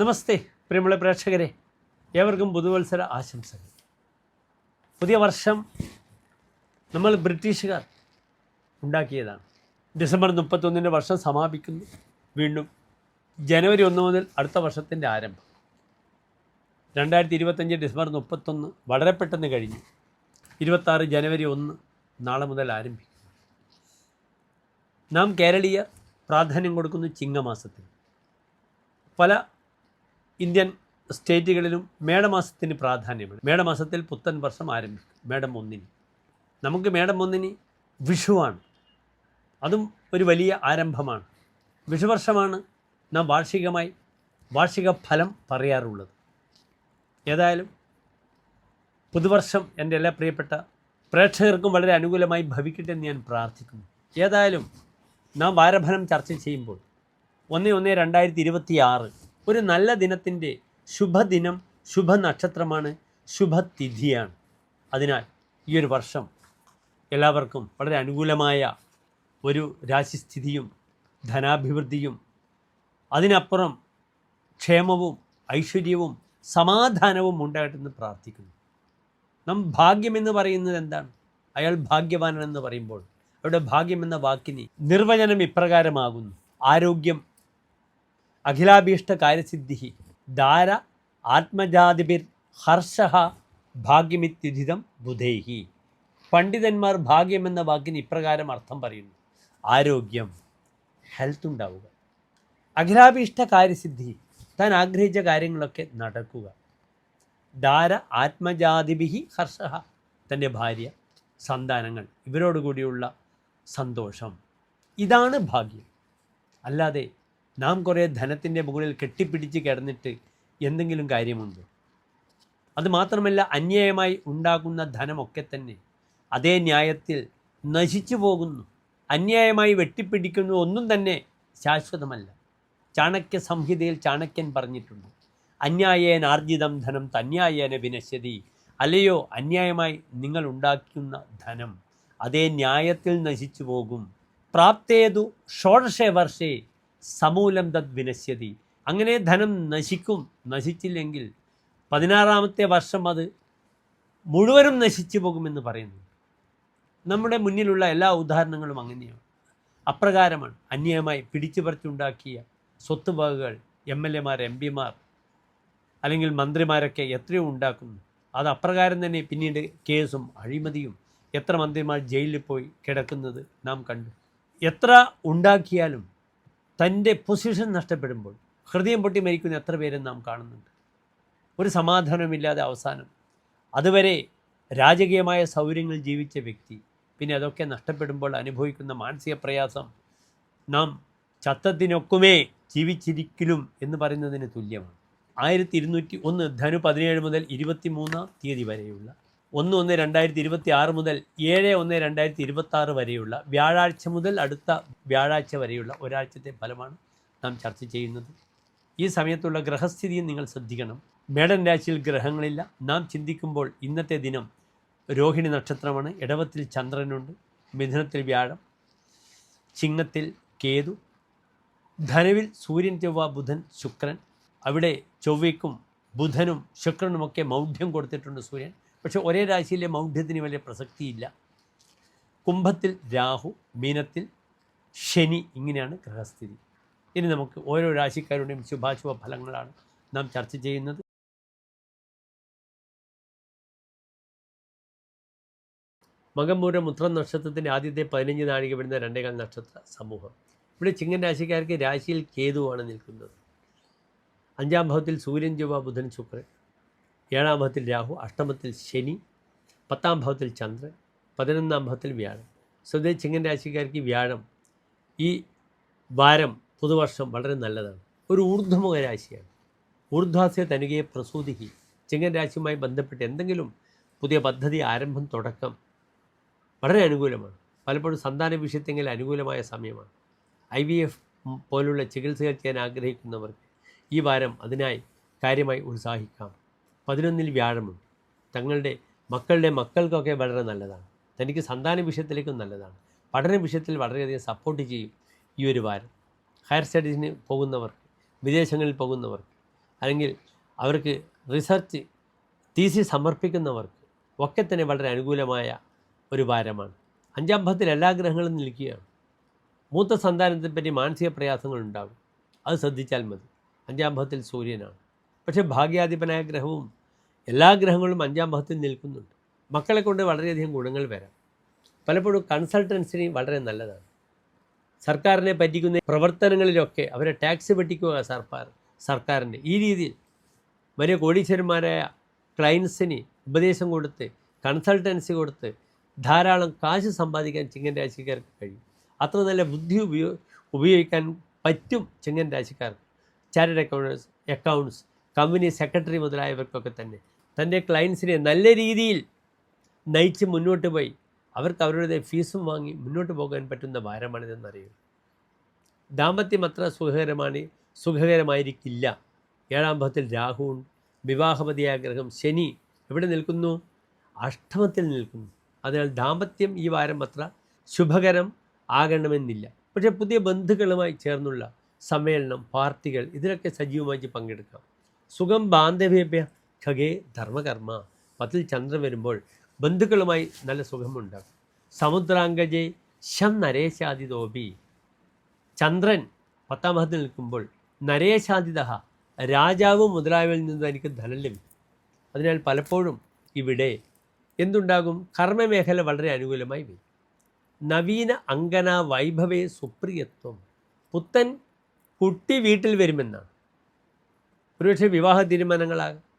നമസ്തേ പ്രിയമുള്ള പ്രേക്ഷകരെ. ഏവർക്കും പുതുവത്സര ആശംസകൾ. പുതിയ വർഷം നമ്മൾ ബ്രിട്ടീഷുകാർ ഉണ്ടാക്കിയതാണ്. ഡിസംബർ മുപ്പത്തൊന്നിന്റെ വർഷം സമാപിക്കുന്നു. വീണ്ടും ജനുവരി ഒന്ന് മുതൽ അടുത്ത വർഷത്തിന്റെ ആരംഭം. രണ്ടായിരത്തി ഇരുപത്തഞ്ച് ഡിസംബർ മുപ്പത്തൊന്ന് വളരെ പെട്ടെന്ന് കഴിഞ്ഞു. ഇരുപത്താറ് ജനുവരി ഒന്ന് നാളെ മുതൽ ആരംഭിക്കും നാം കേരളീയ പ്രാധാന്യം കൊടുക്കുന്നു ചിങ്ങമാസത്തിൽ. പല ഇന്ത്യൻ സ്റ്റേറ്റുകളിലും മേടമാസത്തിന് പ്രാധാന്യമാണ് മേടമാസത്തിൽ പുത്തൻ വർഷം ആരംഭിക്കും. മേടം ഒന്നിന്. നമുക്ക് മേടം ഒന്നിന് വിഷുവാണ്. അതും ഒരു വലിയ ആരംഭമാണ്. വിഷുവർഷമാണ് നാം വാർഷികമായി വാർഷിക ഫലം പറയാറുള്ളത്. ഏതായാലും പുതുവർഷം എന്റെ എല്ലാ പ്രിയപ്പെട്ട പ്രേക്ഷകർക്കും വളരെ അനുകൂലമായി ഭവിക്കട്ടെ എന്ന് ഞാൻ പ്രാർത്ഥിക്കുന്നു. ഏതായാലും നാം വാരഫലം ചർച്ച ചെയ്യുമ്പോൾ ഒന്ന് ഒന്ന് രണ്ടായിരത്തി ഇരുപത്തി ആറ് ഒരു നല്ല ദിനത്തിന്റെ ശുഭദിനം ശുഭനക്ഷത്രമാണ് ശുഭതിഥിയാണ്. അതിനാൽ ഈ ഒരു വർഷം എല്ലാവർക്കും വളരെ അനുകൂലമായ ഒരു രാശിസ്ഥിതിയും ധനാഭിവൃദ്ധിയും അതിനപ്പുറം ക്ഷേമവും ഐശ്വര്യവും സമാധാനവും ഉണ്ടായിട്ടെന്ന് പ്രാർത്ഥിക്കുന്നു. നാം ഭാഗ്യമെന്ന് പറയുന്നത് എന്താണ്? അയാൾ ഭാഗ്യവാനെന്ന് പറയുമ്പോൾ അവിടെ ഭാഗ്യമെന്ന വാക്കിന് നിർവചനം ഇപ്രകാരമാകുന്നു. ആരോഗ്യം അഖിലാഭീഷ്ട കാര്യസിദ്ധി ധാര ആത്മജാതിബിർ ഹർഷ ഭാഗ്യമിത്യുധിതം ബുധേഹി. പണ്ഡിതന്മാർ ഭാഗ്യം എന്ന വാക്കിന് ഇപ്രകാരം അർത്ഥം പറയുന്നു. ആരോഗ്യം ഹെൽത്ത് ഉണ്ടാവുക. അഖിലാഭീഷ്ട കാര്യസിദ്ധി താൻ ആഗ്രഹിച്ച കാര്യങ്ങളൊക്കെ നടക്കുക. ദാര ആത്മജാതിബിഹി ഹർഷ തന്റെ ഭാര്യ സന്താനങ്ങൾ ഇവരോടുകൂടിയുള്ള സന്തോഷം. ഇതാണ് ഭാഗ്യം. അല്ലാതെ നാം കുറേ ധനത്തിന്റെ മുകളിൽ കെട്ടിപ്പിടിച്ച് കിടന്നിട്ട് എന്തെങ്കിലും കാര്യമുണ്ടോ? അത് മാത്രമല്ല അന്യായമായി ഉണ്ടാകുന്ന ധനമൊക്കെ തന്നെ അതേ ന്യായത്തിൽ നശിച്ചു പോകുന്നു. അന്യായമായി വെട്ടിപ്പിടിക്കുന്നു ഒന്നും തന്നെ ശാശ്വതമല്ല. ചാണക്യ സംഹിതയിൽ ചാണക്യൻ പറഞ്ഞിട്ടുണ്ട് അന്യായേന ആർജിതം ധനം തന്യായേന വിനശ്യതി. അല്ലയോ അന്യായമായി നിങ്ങൾ ഉണ്ടാക്കുന്ന ധനം അതേ ന്യായത്തിൽ നശിച്ചു പോകും. പ്രാപ്തേതു ഷോഡശേ വർഷേ സമൂലം തദ് വിനശ്യതി. അങ്ങനെ ധനം നശിക്കും. നശിച്ചില്ലെങ്കിൽ പതിനാറാമത്തെ വർഷം അത് മുഴുവനും നശിച്ചു പോകുമെന്ന് പറയുന്നു. നമ്മുടെ മുന്നിലുള്ള എല്ലാ ഉദാഹരണങ്ങളും അങ്ങനെയാണ്. അപ്രകാരമാണ്. അന്യായമായി പിടിച്ചു പറിച്ചുണ്ടാക്കിയ സ്വത്ത് വകകൾ എം എൽ എമാർ എം പിമാർ അല്ലെങ്കിൽ മന്ത്രിമാരൊക്കെ എത്രയോ ഉണ്ടാക്കുന്നു. അത് അപ്രകാരം തന്നെ പിന്നീട് കേസും അഴിമതിയും എത്ര മന്ത്രിമാർ ജയിലിൽ പോയി കിടക്കുന്നത് നാം കണ്ടു. എത്ര ഉണ്ടാക്കിയാലും തന്റെ പൊസിഷൻ നഷ്ടപ്പെടുമ്പോൾ ഹൃദയം പൊട്ടി മരിക്കുന്ന എത്ര പേരും നാം കാണുന്നുണ്ട്? ഒരു സമാധാനമില്ലാതെ അവസാനം. അതുവരെ രാജകീയമായ സൗകര്യങ്ങൾ ജീവിച്ച വ്യക്തി പിന്നെ അതൊക്കെ നഷ്ടപ്പെടുമ്പോൾ അനുഭവിക്കുന്ന മാനസിക പ്രയാസം നാം ചത്തത്തിനൊക്കുമേ ജീവിച്ചിരിക്കലും എന്ന് പറയുന്നതിന് തുല്യമാണ്. ആയിരത്തി ഇരുന്നൂറ്റി ഒന്ന് ധനു പതിനേഴ് മുതൽ ഇരുപത്തി മൂന്നാം തീയതി വരെയുള്ള ഒന്ന് ഒന്ന് രണ്ടായിരത്തി ഇരുപത്തി ആറ് മുതൽ ഏഴ് ഒന്ന് രണ്ടായിരത്തി ഇരുപത്തി ആറ് വരെയുള്ള വ്യാഴാഴ്ച മുതൽ അടുത്ത വ്യാഴാഴ്ച വരെയുള്ള ഒരാഴ്ചത്തെ ഫലമാണ് നാം ചർച്ച ചെയ്യുന്നത്. ഈ സമയത്തുള്ള ഗ്രഹസ്ഥിതിയും നിങ്ങൾ ശ്രദ്ധിക്കണം. മേടൻ രാശിയിൽ ഗ്രഹങ്ങളില്ല. നാം ചിന്തിക്കുമ്പോൾ ഇന്നത്തെ ദിനം രോഹിണി നക്ഷത്രമാണ്. ഇടവത്തിൽ ചന്ദ്രനുണ്ട്. മിഥുനത്തിൽ വ്യാഴം. ചിങ്ങത്തിൽ കേതു. ധനുവിൽ സൂര്യൻ ചൊവ്വ ബുധൻ ശുക്രൻ. അവിടെ ചൊവ്വയ്ക്കും ബുധനും ശുക്രനുമൊക്കെ മൗഢ്യം കൊടുത്തിട്ടുണ്ട് സൂര്യൻ. പക്ഷേ ഒരേ രാശിയിലെ മൗഢ്യത്തിന് വലിയ പ്രസക്തിയില്ല. കുംഭത്തിൽ രാഹു മീനത്തിൽ ശനി ഇങ്ങനെയാണ് ഗ്രഹസ്ഥിതി. ഇനി നമുക്ക് ഓരോ രാശിക്കാരുടെയും ശുഭാശുഭ ഫലങ്ങളാണ് നാം ചർച്ച ചെയ്യുന്നത്. മകമൂരം ഉത്രം നക്ഷത്രത്തിന്റെ ആദ്യത്തെ പതിനഞ്ച് നാഴിക വരുന്ന രണ്ടേകാൽ നക്ഷത്ര സമൂഹം. ഇവിടെ ചിങ്ങൻ രാശിക്കാർക്ക് രാശിയിൽ കേതുവാണ് നിൽക്കുന്നത്. അഞ്ചാം ഭാവത്തിൽ സൂര്യൻ ചൊവ്വ ബുധൻ ശുക്രൻ. ഏഴാം ഭാവത്തിൽ രാഹു അഷ്ടമത്തിൽ ശനി പത്താം ഭാവത്തിൽ ചന്ദ്രൻ പതിനൊന്നാം ഭാവത്തിൽ വ്യാഴം. സ്വതേ ചിങ്ങൻ രാശിക്കാർക്ക് വ്യാഴം ഈ വാരം പുതുവർഷം വളരെ നല്ലതാണ്. ഒരു ഊർധ്വമുഖ രാശിയാണ്. ഊർധ്വാസ്യ തനികയെ പ്രസൂതിക്ക് ചിങ്ങൻ രാശിയുമായി ബന്ധപ്പെട്ട് എന്തെങ്കിലും പുതിയ പദ്ധതി ആരംഭം തുടക്കം വളരെ അനുകൂലമാണ്. പലപ്പോഴും സന്താന വിഷയത്തെങ്കിൽ അനുകൂലമായ സമയമാണ്. ഐ വി എഫ് പോലുള്ള ചികിത്സകൾ ചെയ്യാൻ ആഗ്രഹിക്കുന്നവർക്ക് ഈ വാരം അതിനായി കാര്യമായി ഉത്സാഹിക്കാം. പതിനൊന്നിൽ വ്യാഴമുണ്ട്. തങ്ങളുടെ മക്കളുടെ മക്കൾക്കൊക്കെ വളരെ നല്ലതാണ്. തനിക്ക് സന്താന വിഷയത്തിലേക്കും നല്ലതാണ്. പഠന വിഷയത്തിൽ വളരെയധികം സപ്പോർട്ട് ചെയ്യും ഈ ഒരു വാരം. ഹയർ സ്റ്റഡീസിന് പോകുന്നവർക്ക് വിദേശങ്ങളിൽ പോകുന്നവർക്ക് അല്ലെങ്കിൽ അവർക്ക് റിസർച്ച് തീസി സമർപ്പിക്കുന്നവർക്ക് ഒക്കെ തന്നെ വളരെ അനുകൂലമായ ഒരു വാരമാണ്. അഞ്ചാം ഭാഗത്തിൽ എല്ലാ ഗ്രഹങ്ങളും നിൽക്കുകയാണ്. മൂത്ത സന്താനത്തെപ്പറ്റി മാനസിക പ്രയാസങ്ങളുണ്ടാകും അത് ശ്രദ്ധിച്ചാൽ മതി. അഞ്ചാം ഭാഗത്തിൽ സൂര്യനാണ്. പക്ഷേ ഭാഗ്യാധിപനായ ഗ്രഹവും എല്ലാ ഗ്രഹങ്ങളും അഞ്ചാം ഭാഗത്തിൽ നിൽക്കുന്നുണ്ട്. മക്കളെ കൊണ്ട് വളരെയധികം ഗുണങ്ങൾ വരാം. പലപ്പോഴും കൺസൾട്ടൻസിന് വളരെ നല്ലതാണ്. സർക്കാരിനെ പറ്റിക്കുന്ന പ്രവർത്തനങ്ങളിലൊക്കെ അവരെ ടാക്സ് പറ്റിക്കുക സർക്കാർ സർക്കാരിന്റെ ഈ രീതിയിൽ വലിയ കോടീശ്വരന്മാരായ ക്ലയൻസിന് ഉപദേശം കൊടുത്ത് കൺസൾട്ടൻസി കൊടുത്ത് ധാരാളം കാശ് സമ്പാദിക്കാൻ ചിങ്ങൻ രാശിക്കാർക്ക് കഴിയും. അത്ര നല്ല ബുദ്ധി ഉപയോ ഉപയോഗിക്കാൻ പറ്റും ചിങ്ങൻ രാശിക്കാർക്ക്. Chartered accounts accounts company secretary മുതലായവർക്കൊക്കെ തന്നെ തന്റെ ക്ലയൻസിനെ നല്ല രീതിയിൽ നയിച്ച് മുന്നോട്ട് പോയി. അവർക്ക് അവരുടെ ഫീസും വാങ്ങി മുന്നോട്ട് പോകാൻ പറ്റുന്ന ഭാരമാണിതെന്നറിയുക ദാമ്പത്യം അത്ര സുഖകരമാണ് സുഖകരമായിരിക്കില്ല. ഏഴാം ഭാവത്തിൽ രാഹുവും വിവാഹപതിയായ ഗ്രഹം ശനി എവിടെ നിൽക്കുന്നു? അഷ്ടമത്തിൽ നിൽക്കുന്നു. അതിനാൽ ദാമ്പത്യം ഈ വാരം അത്ര ശുഭകരം ആകണമെന്നില്ല. പക്ഷേ പുതിയ ബന്ധുക്കളുമായി ചേർന്നുള്ള സമ്മേളനം പാർട്ടികൾ ഇതിലൊക്കെ സജീവമായി പങ്കെടുക്കാം. സുഖം ബാന്ധവ്യഭ്യ ഖഗേ ധർമ്മകർമ്മ. പത്തിൽ ചന്ദ്രൻ വരുമ്പോൾ ബന്ധുക്കളുമായി നല്ല സുഖമുണ്ട്. സമുദ്രാംഗജെ ശം നരേശാദിതോപി. ചന്ദ്രൻ പത്താം ഭാഗത്തിൽ നിൽക്കുമ്പോൾ നരേശാദിത രാജാവ് മുതലായവരിൽ നിന്ന് എനിക്ക് ധനം ലഭിക്കും. അതിനാൽ പലപ്പോഴും ഇവിടെ എന്തുണ്ടാകും? കർമ്മമേഖല വളരെ അനുകൂലമായി വരും. നവീന അങ്കന വൈഭവേ സുപ്രിയത്വം. പുത്തൻ കുട്ടി വീട്ടിൽ വരുമെന്നാണ്. ഒരുപക്ഷെ വിവാഹ തീരുമാനങ്ങളാകാം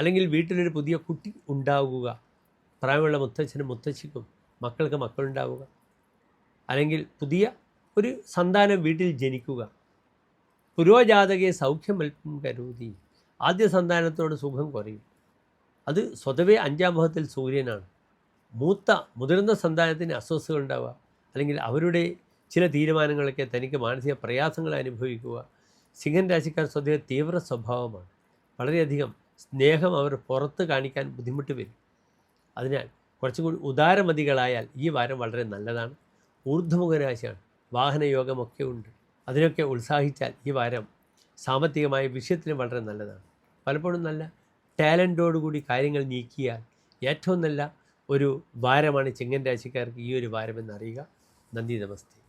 അല്ലെങ്കിൽ വീട്ടിലൊരു പുതിയ കുട്ടി ഉണ്ടാവുക. പ്രായമുള്ള മുത്തച്ഛനും മുത്തച്ഛിക്കും മക്കൾക്ക് മക്കളുണ്ടാവുക. അല്ലെങ്കിൽ പുതിയ ഒരു സന്താനം വീട്ടിൽ ജനിക്കുക. പുരോജാതകയെ അല്പം കരുതി ആദ്യ സന്താനത്തോട് സുഖം കുറയും. അത് സ്വതവേ അഞ്ചാം ഭാവത്തിൽ സൂര്യനാണ്. മൂത്ത മുതിർന്ന സന്താനത്തിന് അസ്വസ്ഥകൾ ഉണ്ടാവുക. അല്ലെങ്കിൽ അവരുടെ ചില തീരുമാനങ്ങളൊക്കെ തനിക്ക് മാനസിക പ്രയാസങ്ങൾ അനുഭവിക്കുക. സിംഹൻ രാശിക്കാർ സ്വതവേ തീവ്ര സ്വഭാവമാണ്. വളരെയധികം സ്നേഹം അവർ പുറത്ത് കാണിക്കാൻ ബുദ്ധിമുട്ട് വരും. അതിനാൽ കുറച്ചും കൂടി ഉദാരമതികളായാൽ ഈ വാരം വളരെ നല്ലതാണ്. ഊർധ്വമുഖ രാശിയാണ്. വാഹനയോഗമൊക്കെ ഉണ്ട്. അതിനൊക്കെ ഉത്സാഹിച്ചാൽ ഈ വാരം സാമ്പത്തികമായ വിഷയത്തിന് വളരെ നല്ലതാണ്. പലപ്പോഴും നല്ല ടാലന്റോടുകൂടി കാര്യങ്ങൾ നീക്കിയാൽ ഏറ്റവും നല്ല ഒരു വാരമാണ് ചെങ്ങൻ രാശിക്കാർക്ക് ഈ ഒരു വാരമെന്ന് അറിയുക. നന്ദി നമസ്തേ.